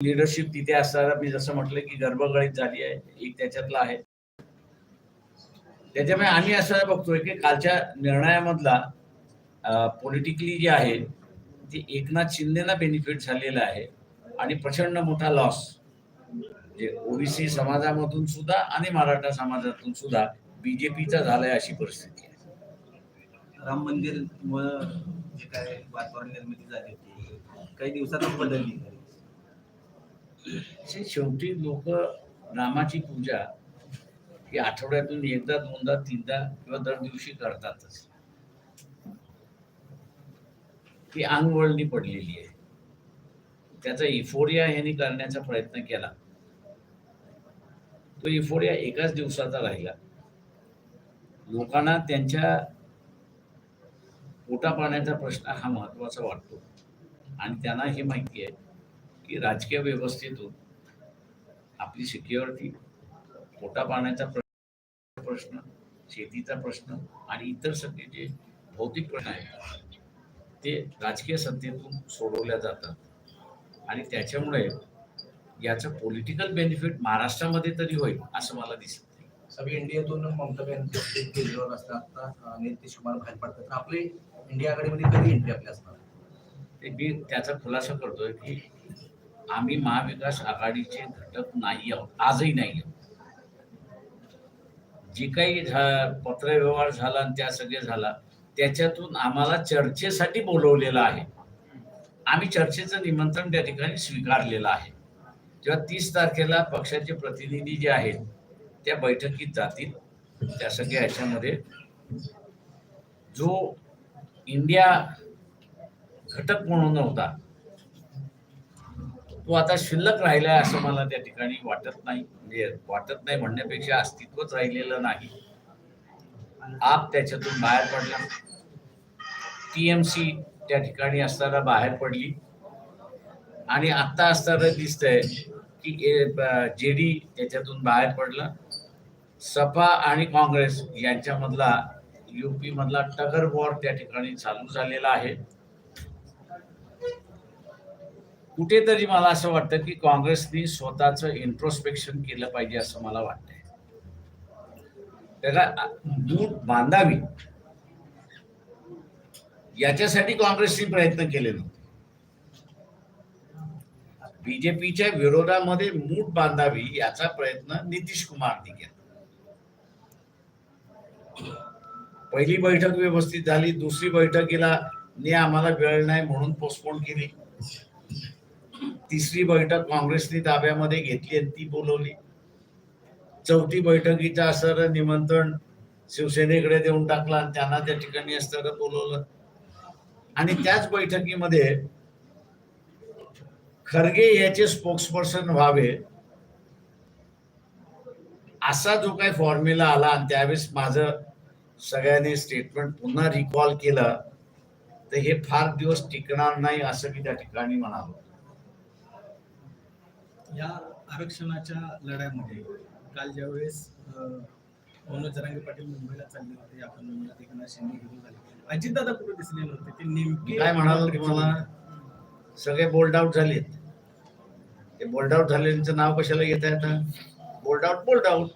Leadership तिथे असताना मी जसं म्हटलं की गर्भगळीत झाली आहे एक त्याच्यातला आहे. त्याच्यामुळे आम्ही असं बघतोय की कालच्या निर्णयामधला पॉलिटिकली जे आहे ते एकनाथ शिंदेला बेनिफिट झालेलं आहे आणि प्रचंड मोठा लॉस जे ओबीसी समाजामधून सुद्धा आणि मराठा समाजातून सुद्धा बीजेपीचा झालाय अशी परिस्थिती आहे. राम मंदिर जे काय वातावरण निर्मिती झाली होती काही दिवसातच बदलली. शेवटी लोक रामाची पूजा ही आठवड्यातून एकदा दोनदा तीनदा किंवा दर दिवशी करतातच. ती अंगवळणी पडलेली आहे. त्याचा इफोरिया ह्यानी करण्याचा प्रयत्न केला. तो इफोरिया एकाच दिवसाचा राहिला. लोकांना त्यांच्या पोटा पाण्याचा प्रश्न हा महत्त्वाचा वाटतो. आणि त्यांना हे माहिती आहे. की राजकीय व्यवस्थेतून आपली सिक्युरिटी पोटा पाण्याचा प्र- प्रश्न शेतीचा प्रश्न आणि इतर सगळे जे भौतिक प्रश्न आहेत ते राजकीय सत्तेतून सोडवल्या जातात. आणि त्याच्यामुळे याचं पॉलिटिकल बेनिफिट महाराष्ट्रामध्ये तरी होईल असं मला दिसत सगळी इंडियातून ममता बॅनर्जी केजरीवाल असतात नितीश कुमार बाहेर पडतात. आपली इंडिया आघाडीमध्ये कधी एंट्री आपली असणार? ते मी त्याचा खुलासा करतोय की आम्ही महाविकास आघाडीचे घटक नाही आहोत आजही नाही आहोत. जे काही पत्रव्यवहार झाला आणि त्या सगळे झाला त्याच्यातून आम्हाला चर्चेसाठी बोलवलेलं आहे. आम्ही चर्चेचं निमंत्रण त्या ठिकाणी स्वीकारलेलं आहे. जेव्हा तीस तारखेला पक्षाचे प्रतिनिधी जे आहेत त्या बैठकीत जातील त्या सगळ्या ह्याच्यामध्ये जो इंडिया घटक म्हणून नव्हता तो आता शिल्लक राहिलाय असं मला त्या ठिकाणी वाटत नाही. म्हणजे वाटत नाही म्हणण्यापेक्षा अस्तित्वच राहिलेलं नाही. आप त्याच्यातून बाहेर पडला. टीएमसी त्या ठिकाणी असताना बाहेर पडली. आणि आता असताना दिसतंय की जे डी त्याच्यातून बाहेर पडलं. सपा आणि काँग्रेस यांच्यामधला युपी मधला टगर वॉर त्या ठिकाणी चालू झालेला आहे. कुठेतरी मला असं वाटतं की काँग्रेसनी स्वतःचं इंट्रोस्पेक्शन केलं पाहिजे असं मला वाटतंय. त्याला मूठ बांधावी. याच्यासाठी काँग्रेसने प्रयत्न केले नव्हते. बीजेपीच्या विरोधामध्ये मूठ बांधावी याचा प्रयत्न नितीश कुमारनी केला. पहिली बैठक व्यवस्थित झाली दुसरी बैठकीला ने आम्हाला वेळ नाही म्हणून पोस्टपोन केली. तिसरी बैठक काँग्रेसने ताब्यामध्ये घेतली आणि ती बोलवली. चौथी बैठकीचं असणारं निमंत्रण शिवसेनेकडे देऊन टाकलं आणि त्यांना त्या ठिकाणी असताना बोलवलं. आणि त्याच बैठकीमध्ये खरगे याचे स्पोक्सपर्सन व्हावे असा जो काही फॉर्म्युला आला आणि त्यावेळेस माझं सगळ्यांनी स्टेटमेंट पुन्हा रिकॉल केलं तर हे फार दिवस टिकणार नाही असं मी त्या ठिकाणी म्हणालो. या आरक्षणाच्या लढ्यामध्ये काल ज्यावेळेस मनोज जरांगे पाटील मुंबईला चालले होते आपण एकनाथ शिंदे घेऊन झाले अजितदादा कुठे दिसले नव्हते? ते नेमके काय म्हणालो तुम्हाला? सगळे बोल्ड आउट झालेत. ते बोल्ड आउट झालेल्यांचं नाव कशाला घेत आहे आता बोल्ड आउट बोल्ड आउट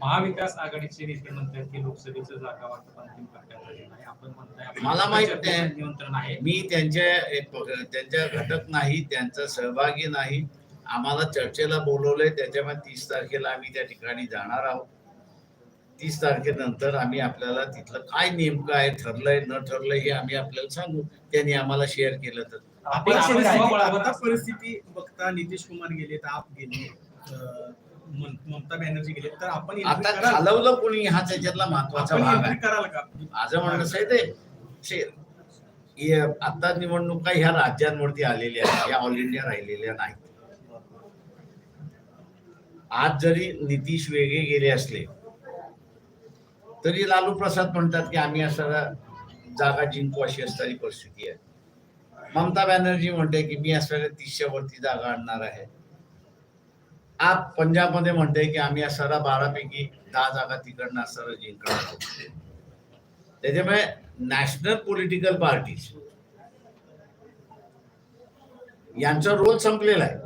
महाविकास आघाडीचे नेते म्हणतात की लोकसभेचं जागा वाटप अंतिम टप्प्यात आपण म्हणताय मला माहीत नाही. नियंत्रण आहे. मी त्यांच्या त्यांच्या घटक नाही त्यांचा सहभागी नाही. आम्हाला चर्चेला बोलवलंय. त्याच्यामुळे तीस तारखेला आम्ही त्या ठिकाणी जाणार आहोत. तीस तारखेनंतर आम्ही आपल्याला तिथलं काय नेमकं आहे ठरलंय न ठरलंय हे आम्ही आपल्याला सांगू. त्यांनी आम्हाला शेअर केलं तर. परिस्थिती बघता नितीश कुमार गेले तर आप गेले ममता बॅनर्जी गेले तर आपण आता? खालवलं कोणी हा त्याच्यातला महत्त्वाचा भाग आहे. कराल का? माझं म्हणणं असं आहे ते आता निवडणुका ह्या राज्यांवरती आलेल्या आहेत या ऑल इंडिया राहिलेल्या नाहीत. आज जरी नितीश वेगळे गेले असले तरी लालू प्रसाद म्हणतात की आम्ही असं जागा जिंकू अशी असणारी परिस्थिती आहे. ममता बॅनर्जी म्हणते की मी असणाऱ्या तीसच्या वरती जागा आणणार आहे. आप पंजाबमध्ये म्हणते की आम्ही असणारा बारापैकी दहा जागा तिकडनं सर जिंकणार आहोत. त्याच्यामुळे नॅशनल पॉलिटिकल पार्टीज यांचा रोल संपलेला आहे.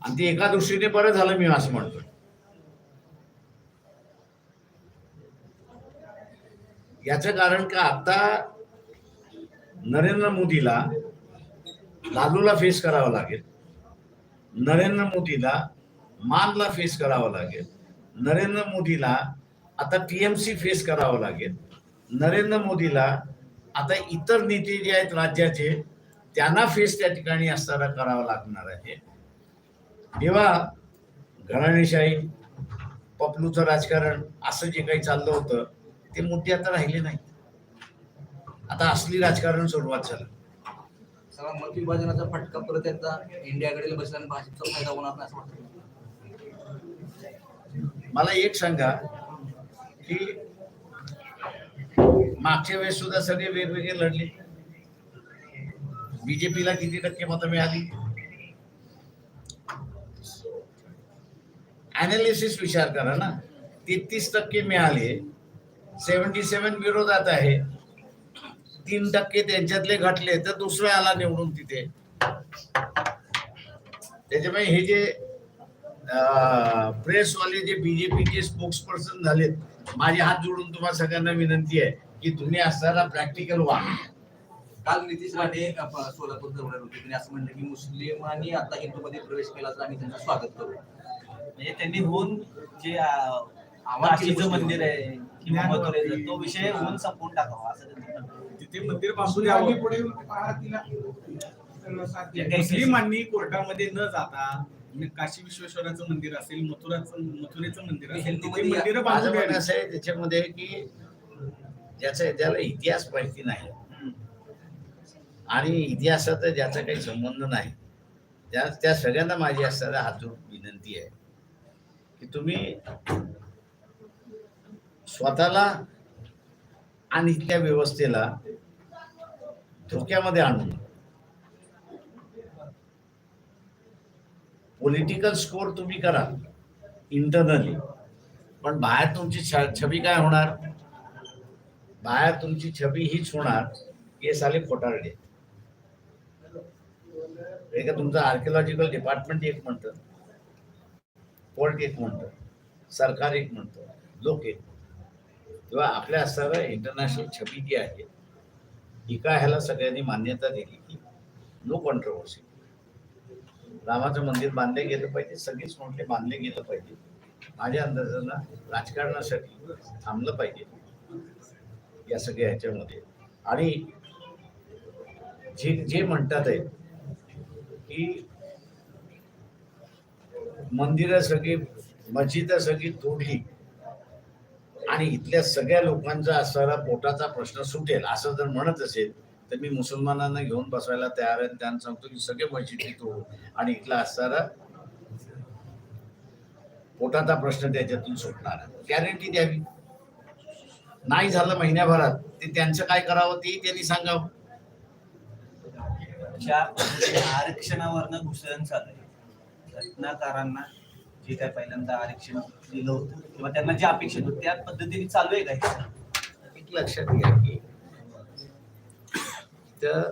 आणि ते एका दृष्टीने बरं झालं मी असं म्हणतो याचं कारण का आता नरेंद्र मोदीला लालूला फेस करावं लागेल. नरेंद्र मोदीला मानला फेस करावा लागेल. नरेंद्र मोदीला आता टीएमसी फेस करावं लागेल. नरेंद्र मोदीला आता इतर नेते जे आहेत राज्याचे त्यांना फेस त्या ठिकाणी असताना करावा लागणार आहे. तेव्हा घराणेशाही पपलूचं राजकारण असं जे काही चाललं होतं ते मुद्दे आता राहिले नाही आता असली राजकारण सुरुवात झालं. सगळा मत विभाजनाचा फटका परत एकदा इंडियाकडे बसल्याने भाजपचा फायदा होणार नाही असं वाटतं. मला एक सांगा की मागच्या वेळेस सुद्धा सगळे वेगवेगळे लढले. बीजेपीला किती टक्के मतं मिळाली? अनालिसिस विचार करा ना. तेहतीस टक्के मिळाले. सेव्हन्टी सेव्हन विरोधात आहे. तीन टक्के त्यांच्यातले घटले तर दुसरा आला निवडून तिथे. त्याच्यामुळे हे जे प्रेसवाले जे बीजेपीचे स्पोक्स पर्सन झालेत माझे हात जोडून तुम्हाला सगळ्यांना विनंती आहे की तुम्ही असताना प्रॅक्टिकल व्हा. काल नितीश राणे सोलापूर दौऱ्यावर होते. त्यांनी असं म्हणलं की मुस्लिमांनी आता हिंदूमध्ये प्रवेश केला तर आम्ही त्यांचं स्वागत करू. म्हणजे त्यांनी होऊन जे. मंदिर आहे किंवा मथुरेचं तो विषय होऊन संपवून टाकावा असं त्यांचं म्हणणं आहे. तिथे मंदिर बांधू द्यावं पुढे दिली. मुस्लिमांनी कोर्टामध्ये न जाता काशी विश्वेश्वराचं मंदिर असेल मथुराचं मथुरेचं मंदिर असेल तिथे हिंदूमध्ये मंदिरं माझं बांधू म्हणणं द्यावी असं आहे त्याच्यामध्ये की ज्याचा ज्याला इतिहास माहिती नाही आणि इतिहासाचा ज्याचा काही संबंध नाही त्या त्या सगळ्यांना माझी असताना हात जोडून विनंती आहे की तुम्ही स्वतःला आणि इथल्या व्यवस्थेला धोक्यामध्ये आणून. पॉलिटिकल स्कोर तुम्ही करा इंटरनली पण बाहेर तुमची छबी काय होणार? बाहेर तुमची छबी हीच होणार हे साले खोटारडे. हे तुमचं आर्किओलॉजिकल डिपार्टमेंट एक म्हणतं कोर्ट एक म्हणतं सरकार एक म्हणतं लोक एक किंवा आपल्या असणारा इंटरनॅशनल छबी जी आहे ही काय ह्याला सगळ्यांनी मान्यता दिली की नो कॉन्ट्रोवर्सी रामाचं मंदिर बांधले गेलं पाहिजे सगळीच म्हटले बांधले गेलं पाहिजे. माझ्या अंदाजानं राजकारणासाठी थांबलं पाहिजे. या सगळ्या ह्याच्यामध्ये. आणि जे जे म्हणतात आहे की मंदिरं सगळी मस्जिद सगळी तोडली आणि इथल्या सगळ्या लोकांचा असणारा पोटाचा प्रश्न सुटेल असं जर म्हणत असेल तर मी मुसलमानांना घेऊन बसवायला तयार आहे. त्यांना सांगतो की सगळे मशिदी तोडू आणि इथला असणारा पोटाचा प्रश्न त्याच्यातून सुटणार गॅरंटी द्यावी. नाही झालं महिन्याभरात ते त्यांचं काय करावं ते त्यांनी सांगावं. ज्या आरक्षणावरनं घुसळण चालू रत्नाकारांना जे काय पहिल्यांदा आरक्षण दिलं होतं किंवा त्यांना जे अपेक्षित होतं त्या पद्धतीने चालू आहे का एक लक्षात घ्या की तर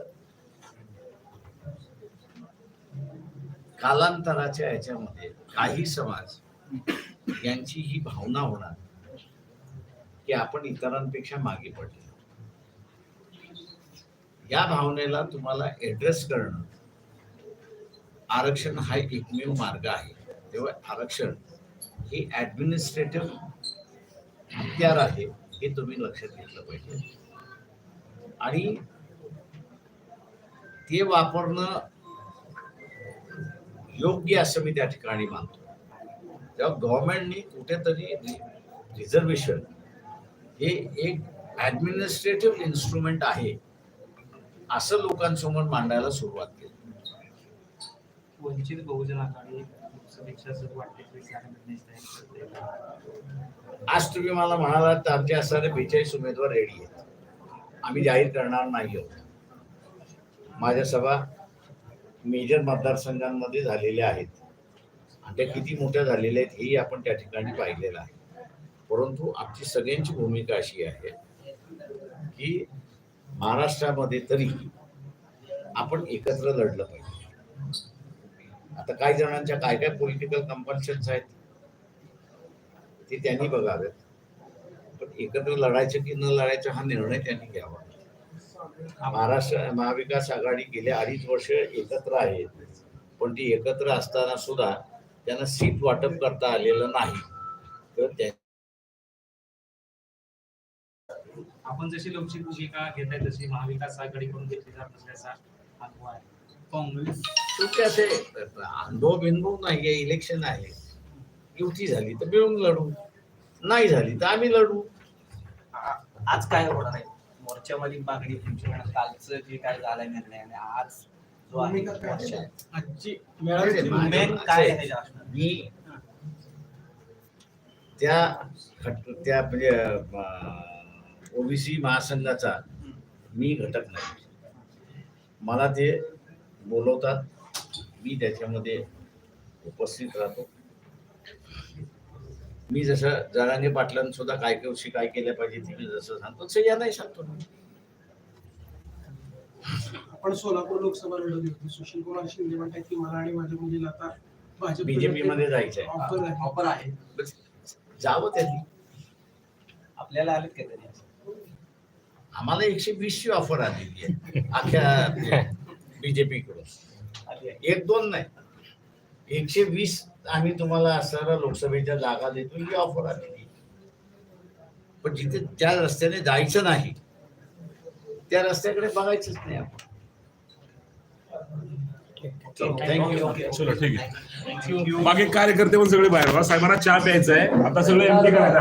कालांतराच्या याच्यामध्ये काही समाज यांची ही भावना होणार की आपण इतरांपेक्षा मागे पडले. या भावनेला तुम्हाला ऍड्रेस करणं आरक्षण हा एकमेव मार्ग आहे. तेव्हा आरक्षण हे ॲडमिनिस्ट्रेटिव्ह हत्यार आहे हे तुम्ही लक्षात घेतलं पाहिजे. आणि ते वापरणं योग्य असं मी त्या ठिकाणी मानतो. तेव्हा गव्हर्नमेंटनी कुठेतरी रिझर्वेशन हे एक ऍडमिनिस्ट्रेटिव्ह इन्स्ट्रुमेंट आहे असं लोकांसमोर मांडायला सुरुवात केली. वंचित बहुजन आघाडी आज तुम्ही मला म्हणालात तर आमचे असणारे बेचाळीस उमेदवार रेडी आहेत. आम्ही जाहीर करणार नाही आहोत. माझ्या सभा मेजर मतदारसंघांमध्ये झालेल्या आहेत. आणि त्या किती मोठ्या झालेल्या आहेत हेही आपण त्या ठिकाणी पाहिलेलं आहे. परंतु आमची सगळ्यांची भूमिका अशी आहे की महाराष्ट्रामध्ये तरी आपण एकत्र लढलं पाहिजे. आता काही जणांच्या काय काय पॉलिटिकल कंपल्शन्स आहेत ते त्यांनी बघावेत. पण एकत्र लढायचं की न लढायचं हा निर्णय त्यांनी घ्यावा. महाराष्ट्र महाविकास आघाडी गेल्या अडीच वर्ष एकत्र आहेत. पण ती एकत्र असताना सुद्धा त्यांना सीट वाटप करता आलेलं नाही. तर त्या आपण जशी लवचिक भूमिका घेत आहे तशी महाविकास आघाडीकडून घेतली जात नसल्याचा अनुभव आहे. काँग्रेस. शेवटी असे अनुभव बिंदू नाहीये इलेक्शन आहे. युती झाली तर मिळून लढू नाही झाली तर आम्ही लढू. आज काय होणार आहे? मोर्चामध्ये मागणी तुमची म्हणा, कालचं जे काय झालंय निर्णय आणि आज जो आहे. आजची नाही, नाही, काय आहे. त्याच्या असणार? मी त्या त्या म्हणजे ओबीसी महासंघाचा मी घटक नाही. मला ते बोलवतात. मी त्याच्यामध्ये उपस्थित राहतो. मी जसं जरांगे पाटलांनी सुद्धा काय काय काय केलं पाहिजे ते मी जसं सांगतो तसं या नाही सांगतो ना. आपण सोलापूर लोकसभा लढवली होती सुशील कुमार शिंदे म्हणतात की मला आणि माझ्या मुलीला आता भाजप BJP मध्ये जायचंय. ऑफर आहे. ऑफर आहे. जावं त्यांनी. आपल्याला आलेत का? आम्हाला एकशे वीसची ऑफर आलेली आहे. अख्ख्या बीजेपीकडून. एक दोन नाही. एकशे वीस आम्ही तुम्हाला असणाऱ्या लोकसभेच्या जागा देतो ही ऑफर आलेली पण जिथे त्या रस्त्याने जायचं नाही त्या रस्त्याकडे बघायचंच नाही आपण. चलो ठीक आहे. बाकी कार्यकर्ते पण सगळे बाहेर. बघा. साहेबांना चहा प्यायचा आहे. आता सगळे एमटी करायला